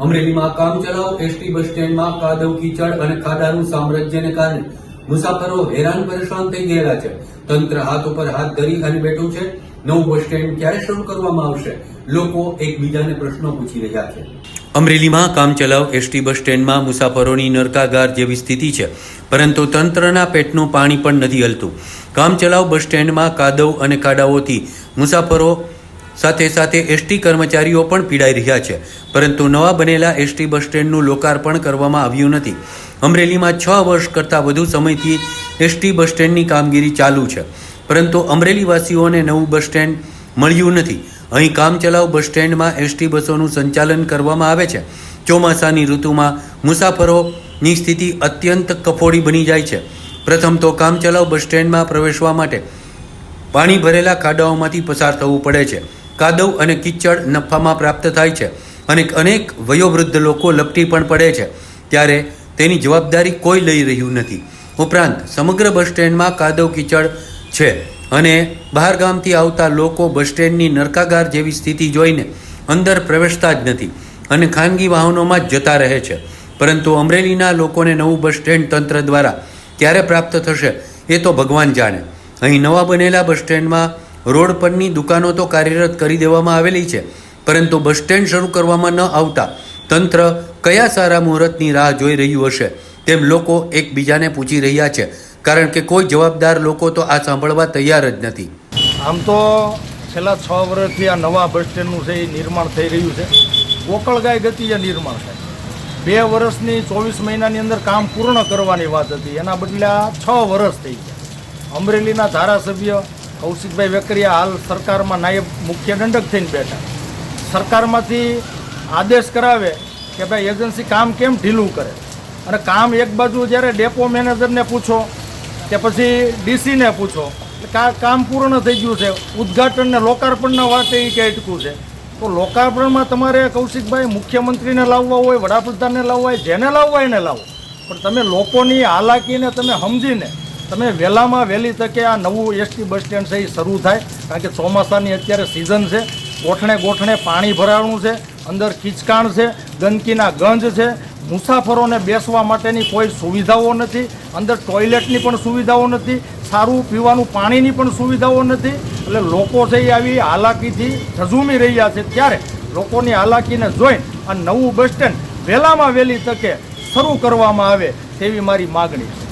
અમરેલીમાં કામચલાઉ ST bus સ્ટેન્ડમાં કાદવ કીચડ અને ખાડાનું સામ્રાજ્યને કારણે. મુસાફરો હેરાન પરેશાન થઈ ગયેલા છે. તંત્ર હાથ ઉપર હાથ ધરી અને બેઠું છે. નવું બસ સ્ટેન્ડ ક્યારે શરૂ કરવામાં આવશે? લોકો એકબીજાને પ્રશ્નો પૂછી રહ્યા છે. અમરેલીમાં કામચલાઉ એસટી બસ સ્ટેન્ડમાં મુસાફરોની નરકાગાર જેવી સ્થિતિ છે. પરંતુ તંત્રના પેટનું પાણી પણ નથી હલતું. કામચલાઉ બસ સ્ટેન્ડમાં કાદવ અને ખાડાઓથી મુસાફરો સાથે સાથે એસટી કર્મચારીઓ પણ પીડાઈ રહ્યા છે. પરંતુ નવા બનેલા એસટી બસ સ્ટેન્ડનું લોકાર્પણ કરવામાં આવ્યું નથી. અમરેલીમાં છ વર્ષ કરતાં વધુ સમયથી એસટી બસ સ્ટેન્ડની કામગીરી ચાલુ છે. પરંતુ અમરેલીવાસીઓને નવું બસ સ્ટેન્ડ મળ્યું નથી. અહીં કામચલાઉ બસ સ્ટેન્ડમાં એસટી બસોનું સંચાલન કરવામાં આવે છે. ચોમાસાની ઋતુમાં મુસાફરોની સ્થિતિ અત્યંત કફોડી બની જાય છે. પ્રથમ તો કામચલાઉ બસ સ્ટેન્ડમાં પ્રવેશવા માટે પાણી ભરેલા ખાડાઓમાંથી પસાર થવું પડે છે. કાદવ અને કિચડ નફામાં પ્રાપ્ત થાય છે અને અનેક વયોવૃદ્ધ લોકો લપટી પણ પડે છે. ત્યારે તેની જવાબદારી કોઈ લઈ રહ્યું નથી. ઉપરાંત સમગ્ર બસ સ્ટેન્ડમાં કાદવ કિચડ છે અને બહાર ગામથી આવતા લોકો બસ સ્ટેન્ડની નરકાગાર જેવી સ્થિતિ જોઈને અંદર પ્રવેશતા જ નથી અને ખાનગી વાહનોમાં જ જતા રહે છે. પરંતુ અમરેલીના લોકોને નવું બસ સ્ટેન્ડ તંત્ર દ્વારા ક્યારે પ્રાપ્ત થશે એ તો ભગવાન જાણે. અહીં નવા બનેલા બસ સ્ટેન્ડમાં રોડ પરની દુકાનો તો કાર્યરત કરી દેવામાં આવેલી છે, પરંતુ બસ સ્ટેન્ડ શરૂ કરવામાં ન આવતા તંત્ર કયા સારા મુહૂર્તની રાહ જોઈ રહ્યું હશે, તેમ લોકો એકબીજાને પૂછી રહ્યા છે, કારણ કે કોઈ જવાબદાર લોકો તો આ સાંભળવા તૈયાર જ નથી. આમ તો છેલ્લા છ વર્ષથી આ નવા બસ સ્ટેન્ડનું છે એ નિર્માણ થઈ રહ્યું છે. ગોકળગાય ગતિએ નિર્માણ થાય. બે વર્ષની ચોવીસ મહિનાની અંદર કામ પૂર્ણ કરવાની વાત હતી. એના બદલે આ છ વર્ષ થઈ ગયા. અમરેલીના ધારાસભ્ય કૌશિકભાઈ વેકરિયા હાલ સરકારમાં નાયબ મુખ્ય દંડક થઈને બેઠા. સરકારમાંથી આદેશ કરાવે કે ભાઈ એજન્સી કામ કેમ ઢીલું કરે? અને કામ એક બાજુ જ્યારે ડેપો મેનેજરને પૂછો, કે પછી ડીસીને પૂછો કા, કામ પૂર્ણ થઈ ગયું છે. ઉદ્ઘાટન ને લોકાર્પણના વાત એ કે અટકું છે. તો લોકાર્પણમાં તમારે કૌશિકભાઈ મુખ્યમંત્રીને લાવવા હોય, વડાપ્રધાનને લાવવા હોય, જેને લાવવા એને લાવો. પણ તમે લોકોની હાલાકીને તમે સમજીને તમે વહેલામાં વહેલી તકે આ નવું એસટી બસ સ્ટેન્ડ છે એ શરૂ થાય, કારણ કે ચોમાસાની અત્યારે સિઝન છે. ગોઠણે ગોઠણે પાણી ભરાવાનું છે, અંદર ખીચકાણ છે, ગંદકીના ગંજ છે. મુસાફરોને બેસવા માટેની કોઈ સુવિધાઓ નથી, અંદર ટોયલેટની પણ સુવિધાઓ નથી, સારું પીવાનું પાણીની પણ સુવિધાઓ નથી. એટલે લોકો છે એ આવી હાલાકીથી ઝઝૂમી રહ્યા છે. ત્યારે લોકોની હાલાકીને જોઈ આ નવું બસ સ્ટેન્ડ વહેલામાં વહેલી તકે શરૂ કરવામાં આવે તેવી મારી માગણી છે.